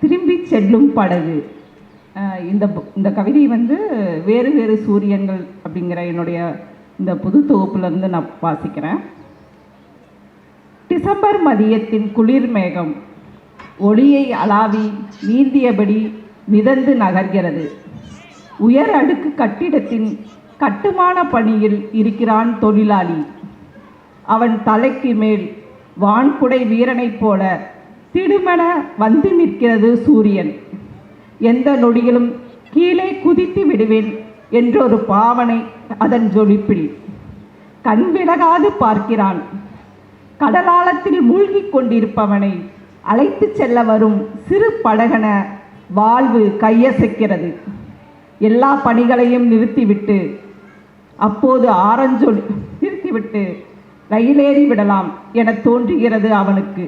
திரும்பி செல்லும் படகு. இந்த இந்த கவிதை வந்து வேறு வேறு சூரியன்கள் அப்படிங்கிற என்னுடைய இந்த புது தொகுப்புலேருந்து நான் வாசிக்கிறேன். டிசம்பர் மதியத்தின் குளிர் மேகம் ஒளியை அளாவி நீந்தியபடி மிதந்து நகர்கிறது. உயர் அடுக்கு கட்டிடத்தின் கட்டுமான பணியில் இருக்கிறான் தொழிலாளி. அவன் தலைக்கு மேல் வான்குடை வீரனைப் போல திடுமென வந்து நிற்கிறது சூரியன். எந்த நொடியிலும் கீழே குதித்து விடுவேன் என்றொரு பாவனை அதன் ஜொலிப்பில் கண் விலகாது பார்க்கிறான். கடலாளத்தில் மூழ்கிக் கொண்டிருப்பவனை அழைத்துச் செல்ல வரும் சிறு படகன வாழ்வு கையசைக்கிறது. எல்லா பணிகளையும் நிறுத்திவிட்டு அப்போது ஆரஞ்சொல் நிறுத்திவிட்டு ரயிலேறி விடலாம் என தோன்றுகிறது அவனுக்கு.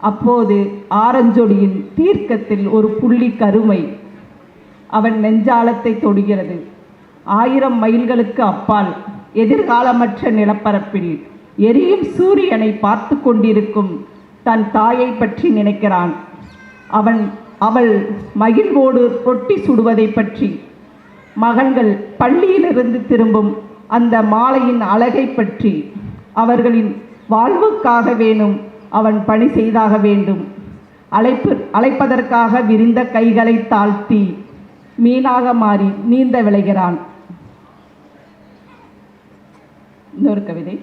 அப்போது ஆரஞ்சொடியின் தீர்க்கத்தில் ஒரு புள்ளி கருமை அவன் நெஞ்சாலத்தை தொடுகிறது. ஆயிரம் மைல்களுக்கு அப்பால் எதிர்காலமற்ற நிலப்பரப்பில் எரியும் சூரியனை பார்த்து கொண்டிருக்கும் தன் தாயை பற்றி நினைக்கிறான். அவன் அவள் மகிழ்வோடு ரொட்டி சுடுவதை பற்றி. மகன்கள் பள்ளியிலிருந்து திரும்பும் அந்த மாலையின் அழகை பற்றி. அவர்களின் வாழ்வுக்காக வேணும் அவன் பணி செய்தாக வேண்டும். அழைப்பு அழைப்பதற்காக விரிந்த கைகளை தாழ்த்தி மீனாக மாறி நீந்த விளைகிறான். இன்னொரு கவிதை.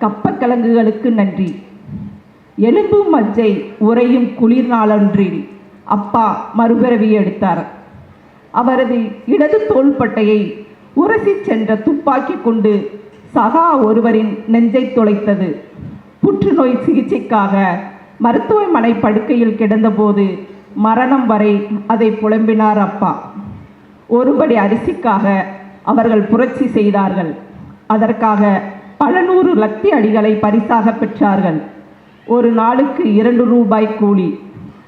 கப்பக்கிழங்குகளுக்கு நன்றி. எலும்பு மஜ்ஜை உறையும் குளிர் நாளொன்றில் அப்பா மறுபிறவி எடுத்தார். அவரது இடது தோள்பட்டையை உரசி சென்ற துப்பாக்கி கொண்டு சகா ஒருவரின் நெஞ்சை துளைத்தது. புற்றுநோய் சிகிச்சைக்காக மருத்துவமனை படுக்கையில் கிடந்தபோது மரணம் வரை அதை புலம்பினார் அப்பா. ஒருபடி அரிசிக்காக அவர்கள் புரட்சி செய்தார்கள். அதற்காக பல நூறு லத்தி அடிகளை பரிசாக பெற்றார்கள். ஒரு நாளுக்கு இரண்டு ரூபாய் கூலி.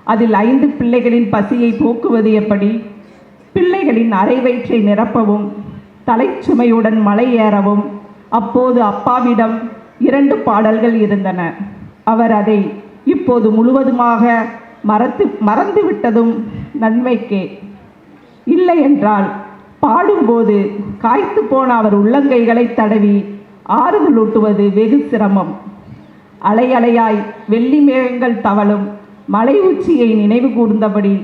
அதில் ஐந்து பிள்ளைகளின் பசியை போக்குவது எப்படி? பிள்ளைகளின் அரை வயிற்றை நிரப்பவும் தலைச்சுமையுடன் மலை ஏறவும் அப்போது அப்பாவிடம் இரண்டு பாடல்கள் இருந்தன. அவர் அதை இப்போது முழுவதுமாக மறத்து மறந்துவிட்டதும் நன்மைக்கே. இல்லை என்றால் பாடும்போது காய்த்து போன அவர் உள்ளங்கைகளை தடவி ஆறுதலூட்டுவது வெகு சிரமம். அலை அலையாய் வெள்ளி மேகங்கள் தவழும் மலை உச்சியை நினைவு கூர்ந்தபடி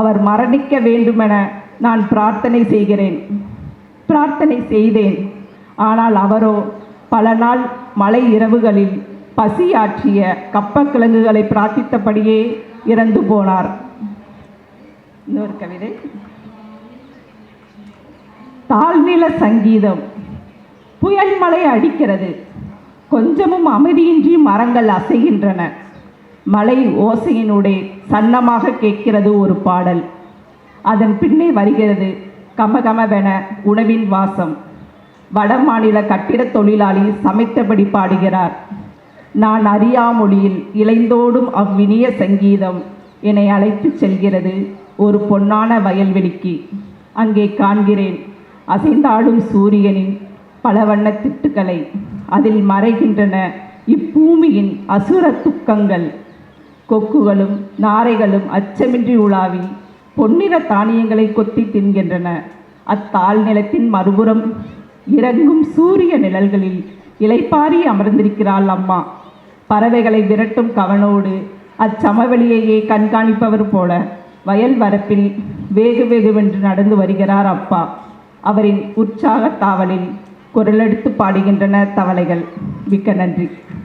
அவர் மரணிக்க வேண்டுமென நான் பிரார்த்தனை செய்கிறேன். பிரார்த்தனை செய்தேன். ஆனால் அவரோ பல நாள் மலை இரவுகளில் பசியாற்றிய கப்பக்கிழங்குகளை பிரார்த்தித்தபடியே இறந்து போனார். இன்னொரு கவிதை. தாழ்நில சங்கீதம். புயல் மழை அடிக்கிறது. கொஞ்சமும் அமைதியின்றி மரங்கள் அசைகின்றன. மலை ஓசையினுடைய சன்னமாக கேட்கிறது ஒரு பாடல். அதன் பின்னே வருகிறது கமகமவென உணவின் வாசம். வட மாநில கட்டிடத் தொழிலாளி சமைத்தபடி பாடுகிறார். நான் அறியா மொழியில் இளைந்தோடும் அவ்வினிய சங்கீதம் என்னை அழைத்துச் செல்கிறது ஒரு பொன்னான வயல்வெளிக்கு. அங்கே காண்கிறேன் அசைந்தாடும் சூரியனின் பல வண்ண திட்டுக்களை. அதில் மறைகின்றன இப்பூமியின் அசுர துக்கங்கள். கொக்குகளும் நாரைகளும் அச்சமின்றி உலாவி பொன்னிற தானியங்களை கொத்தி தின்கின்றன. அத்தாழ் நிலத்தின் மறுபுறம் இறங்கும் சூரிய நிழல்களில் இலைப்பாரி அமர்ந்திருக்கிறாள் அம்மா. பறவைகளை விரட்டும் கவனோடு அச்சமவெளியையே கண்காணிப்பவர் போல வயல் வரப்பில் வேகு வேகுவென்று நடந்து வருகிறார் அப்பா. அவரின் உற்சாக தாவலில் குரலெடுத்து பாடுகின்றன தவளைகள். மிக்க நன்றி.